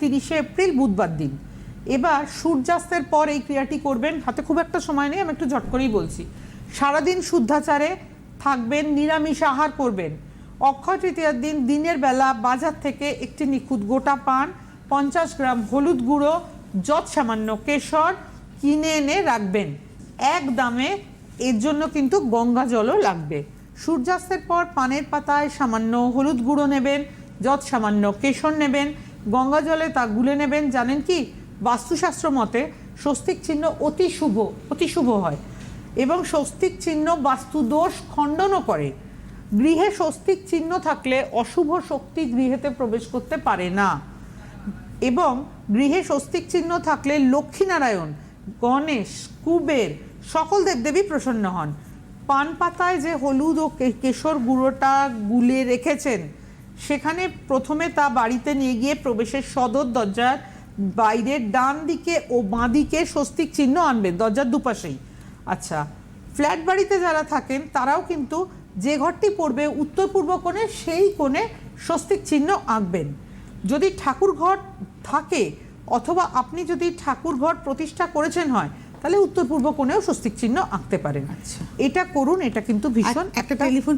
তিরিশে এপ্রিল, বুধবার দিন। এবার সূর্যাস্তের পর এই ক্রিয়াটি করবেন। হাতে খুব একটা সময় নেই, আমি একটু ঝট করেই বলছি। সারাদিন শুদ্ধাচারে থাকবেন, নিরামিষ আহার করবেন। অক্ষয় তৃতীয়ার দিন দিনের বেলা বাজার থেকে একটি নিখুঁত গোটা পান, পঞ্চাশ গ্রাম হলুদ গুঁড়ো যৎ সামান্য কেশর কিনে এনে রাখবেন। এক দামে এর জন্য কিন্তু গঙ্গা জলও লাগবে। সূর্যাস্তের পর পানের পাতায় সামান্য হলুদ গুঁড়ো নেবেন যৎ সামান্য কেশর নেবেন গঙ্গা জলে তা গুলে নেবেন। জানেন কি? বাস্তুশাস্ত্র মতে স্বস্তিক চিহ্ন অতি শুভ অতি শুভ হয় এবং স্বস্তিক চিহ্ন বাস্তুদোষ খণ্ডনও করে। গৃহে স্বস্তিক চিহ্ন থাকলে অশুভ শক্তি গৃহেতে প্রবেশ করতে পারে না। এবং গৃহে স্বস্তিক চিহ্ন থাকলে লক্ষ্মীনারায়ণ, গণেশ, কুবের সকল দেবদেবী প্রসন্ন হন। পান পাতায় যে হলুদ ও কেশর গুঁড়োটা গুলে রেখেছেন সেখানে প্রথমে তা বাড়িতে নিয়ে গিয়ে প্রবেশের সদর দরজার বাইরের ডান দিকে ও বাঁ দিকে স্বস্তিক চিহ্ন আনবেন দরজার দুপাশেই। আচ্ছা ফ্ল্যাট বাড়িতে যারা থাকেন তারাও কিন্তু যে ঘরটি পড়বে উত্তর পূর্ব কোণে সেই কোণে স্বস্তিক চিহ্ন আঁকবেন। যদি ঠাকুর ঘর থাকে অথবা আপনি যদি ঠাকুর ঘর প্রতিষ্ঠা করেছেন হয় তাহলে উত্তর পূর্ব কোণেও স্বস্তিক চিহ্ন আঁকতে পারেন। আচ্ছা। এটা করুন এটা কিন্তু ভীষণ একটা টেলিফোন